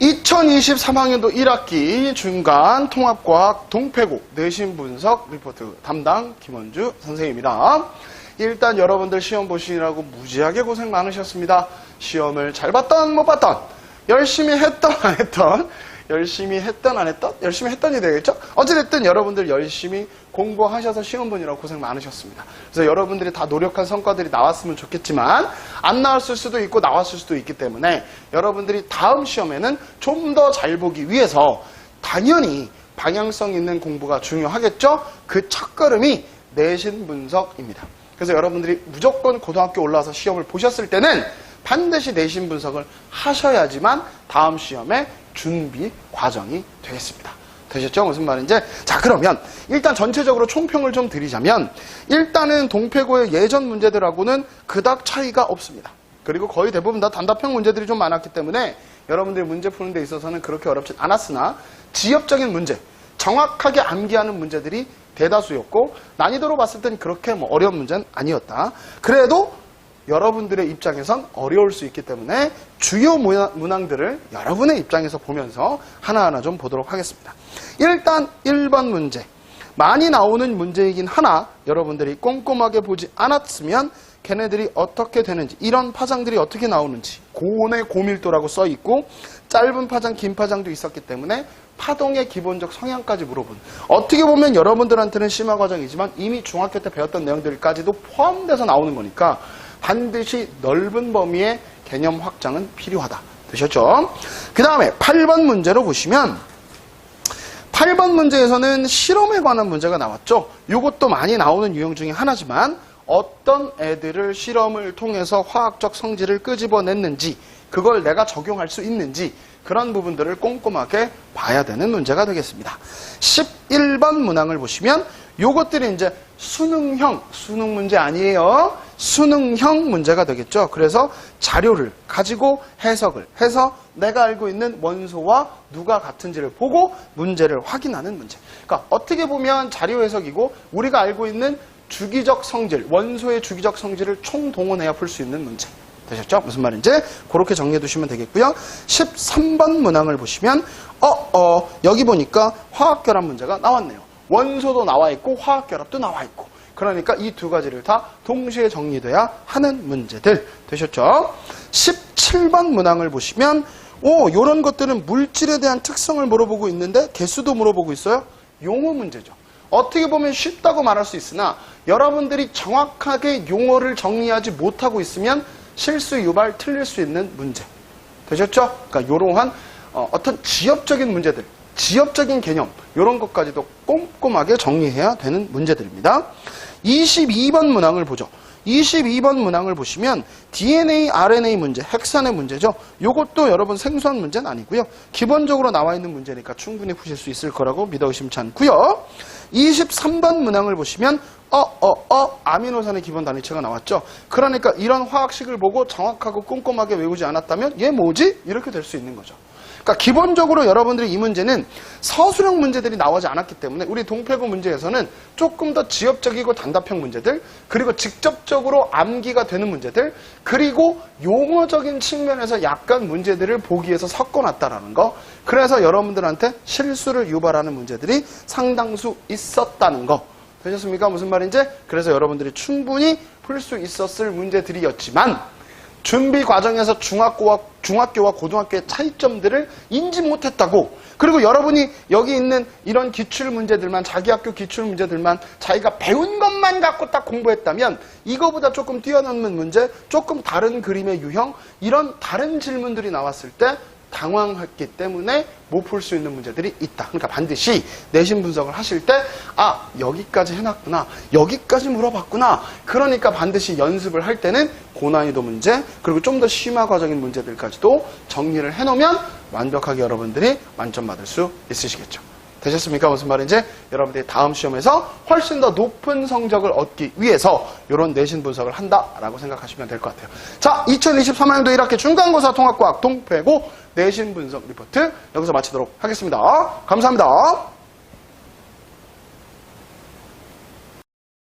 2023학년도 1학기 중간 통합과학 동패고 내신 분석 리포트 담당 김원주 선생님입니다. 일단 여러분들 시험 보시느라고 무지하게 고생 많으셨습니다. 시험을 잘 봤던 못 봤던 열심히 했던 안 했던 열심히 했던 안 했던 열심히 했던이 되겠죠? 어찌됐든 여러분들 열심히 공부하셔서 시험 보느라고 고생 많으셨습니다. 그래서 여러분들이 다 노력한 성과들이 나왔으면 좋겠지만 안 나왔을 수도 있고 나왔을 수도 있기 때문에 여러분들이 다음 시험에는 좀 더 잘 보기 위해서 당연히 방향성 있는 공부가 중요하겠죠? 그 첫걸음이 내신 분석입니다. 그래서 여러분들이 무조건 고등학교 올라와서 시험을 보셨을 때는 반드시 내신 분석을 하셔야지만 다음 시험에 준비 과정이 되겠습니다. 되셨죠? 무슨 말인지? 자, 그러면 일단 전체적으로 총평을 좀 드리자면 일단은 동패고의 예전 문제들하고는 그닥 차이가 없습니다. 그리고 거의 대부분 다 단답형 문제들이 좀 많았기 때문에 여러분들이 문제 푸는 데 있어서는 그렇게 어렵진 않았으나 지엽적인 문제, 정확하게 암기하는 문제들이 대다수였고 난이도로 봤을 땐 그렇게 뭐 어려운 문제는 아니었다. 그래도 여러분들의 입장에선 어려울 수 있기 때문에 주요 문항- 문항들을 여러분의 입장에서 보면서 하나하나 좀 보도록 하겠습니다. 일단 1번 문제. 많이 나오는 문제이긴 하나 여러분들이 꼼꼼하게 보지 않았으면 걔네들이 어떻게 되는지 이런 파장들이 어떻게 나오는지 고온의 고밀도라고 써 있고 짧은 파장 긴 파장도 있었기 때문에 파동의 기본적 성향까지 물어본 어떻게 보면 여러분들한테는 심화 과정이지만 이미 중학교 때 배웠던 내용들까지도 포함돼서 나오는 거니까 반드시 넓은 범위의 개념 확장은 필요하다 되셨죠? 그 다음에 8번 문제로 보시면 8번 문제에서는 실험에 관한 문제가 나왔죠. 이것도 많이 나오는 유형 중에 하나지만 어떤 애들을 실험을 통해서 화학적 성질을 끄집어냈는지 그걸 내가 적용할 수 있는지 그런 부분들을 꼼꼼하게 봐야 되는 문제가 되겠습니다. 11번 문항을 보시면 요것들이 이제 수능형, 수능 문제 아니에요. 수능형 문제가 되겠죠. 그래서 자료를 가지고 해석을 해서 내가 알고 있는 원소와 누가 같은지를 보고 문제를 확인하는 문제. 그러니까 어떻게 보면 자료 해석이고 우리가 알고 있는 주기적 성질, 원소의 주기적 성질을 총동원해야 풀 수 있는 문제. 되셨죠? 무슨 말인지 그렇게 정리해 두시면 되겠고요. 13번 문항을 보시면 어, 어, 여기 보니까 화학결합 문제가 나왔네요. 원소도 나와 있고 화학 결합도 나와 있고 그러니까 이 두 가지를 다 동시에 정리돼야 하는 문제들 되셨죠? 17번 문항을 보시면 오, 요런 것들은 물질에 대한 특성을 물어보고 있는데 개수도 물어보고 있어요. 용어 문제죠. 어떻게 보면 쉽다고 말할 수 있으나 여러분들이 정확하게 용어를 정리하지 못하고 있으면 실수 유발 틀릴 수 있는 문제. 되셨죠? 그러니까 이러한 어, 어떤 지엽적인 문제들, 지엽적인 개념 이런 것까지도 꼼꼼하게 정리해야 되는 문제들입니다. 22번 문항을 보죠. 22번 문항을 보시면 DNA, RNA 문제, 핵산의 문제죠. 이것도 여러분 생소한 문제는 아니고요. 기본적으로 나와 있는 문제니까 충분히 푸실 수 있을 거라고 믿어 의심치 않고요. 23번 문항을 보시면 어, 어, 어, 아미노산의 기본 단위체가 나왔죠. 그러니까 이런 화학식을 보고 정확하고 꼼꼼하게 외우지 않았다면 얘 뭐지? 이렇게 될 수 있는 거죠. 그러니까 기본적으로 여러분들이 이 문제는 서술형 문제들이 나오지 않았기 때문에 우리 동패고 문제에서는 조금 더 지엽적이고 단답형 문제들 그리고 직접적으로 암기가 되는 문제들 그리고 용어적인 측면에서 약간 문제들을 보기위해서 섞어놨다라는 거 그래서 여러분들한테 실수를 유발하는 문제들이 상당수 있었다는 거 되셨습니까? 무슨 말인지? 그래서 여러분들이 충분히 풀 수 있었을 문제들이었지만 준비 과정에서 중학교와, 중학교와 고등학교의 차이점들을 인지 못했다고. 그리고 여러분이 여기 있는 이런 기출 문제들만 자기 학교 기출 문제들만 자기가 배운 것만 갖고 딱 공부했다면 이거보다 조금 뛰어넘는 문제 조금 다른 그림의 유형 이런 다른 질문들이 나왔을 때 당황했기 때문에 못 풀 수 있는 문제들이 있다. 그러니까 반드시 내신 분석을 하실 때, 아, 여기까지 해놨구나. 여기까지 물어봤구나. 그러니까 반드시 연습을 할 때는 고난이도 문제, 그리고 좀 더 심화 과정인 문제들까지도 정리를 해놓으면 완벽하게 여러분들이 만점 받을 수 있으시겠죠. 되셨습니까? 무슨 말인지 여러분들이 다음 시험에서 훨씬 더 높은 성적을 얻기 위해서 이런 내신 분석을 한다라고 생각하시면 될 것 같아요. 자, 2023학년도 1학기 중간고사 통합과학 동패고 내신 분석 리포트 여기서 마치도록 하겠습니다. 감사합니다.